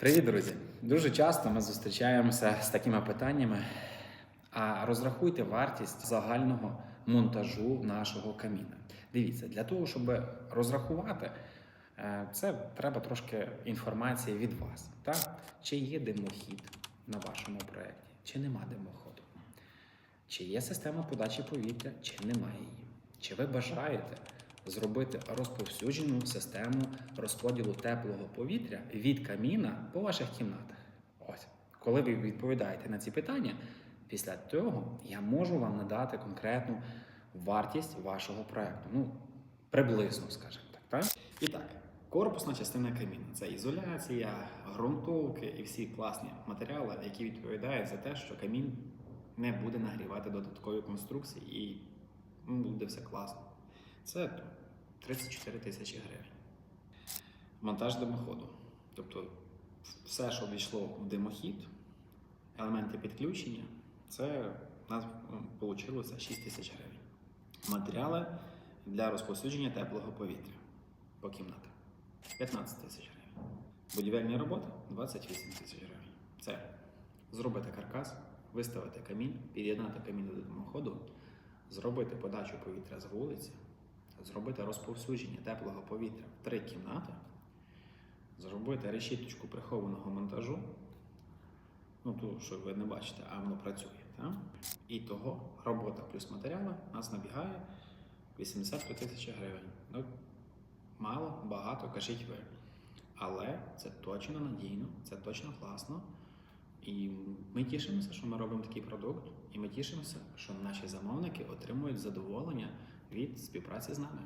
Привіт, друзі! Дуже часто ми зустрічаємося з такими питаннями. А розрахуйте вартість загального монтажу нашого каміна. Дивіться, для того, щоб розрахувати, е, це треба трошки інформації від вас. Так? Чи є димохід на вашому проєкті, чи нема димоходу? Чи є система подачі повітря, чи немає її? Чи ви бажаєте зробити розповсюджену систему розподілу теплого повітря від каміна по ваших кімнатах? Ось, коли ви відповідаєте на ці питання, після цього я можу вам надати конкретну вартість вашого проекту. Ну, приблизно, скажімо так. так? І так, корпусна частина каміна це ізоляція, ґрунтовки і всі класні матеріали, які відповідають за те, що камін не буде нагрівати додаткові конструкції і ну, буде все класно. Це 34 тисячі гривень. Монтаж димоходу. Тобто все, що війшло в димохід, елементи підключення, це у нас вийшло 6 тисяч гривень. Матеріали для розповсюдження теплого повітря по кімнатах 15 тисяч гривень. Будівельні роботи 28 тисяч гривень. Це зробити каркас, виставити камін, під'єднати камін до димоходу, зробити подачу повітря з вулиці, зробити розповсюдження теплого повітря в три кімнати, зробити решіточку прихованого монтажу. Ну, ту, що ви не бачите, а воно працює. Так? І того робота плюс матеріали нас набігає 83 тисячі гривень. Ну, мало, багато, кажіть ви. Але це точно надійно, це точно класно. І ми тішимося, що ми робимо такий продукт, і ми тішимося, що наші замовники отримують задоволення від співпраці з нами.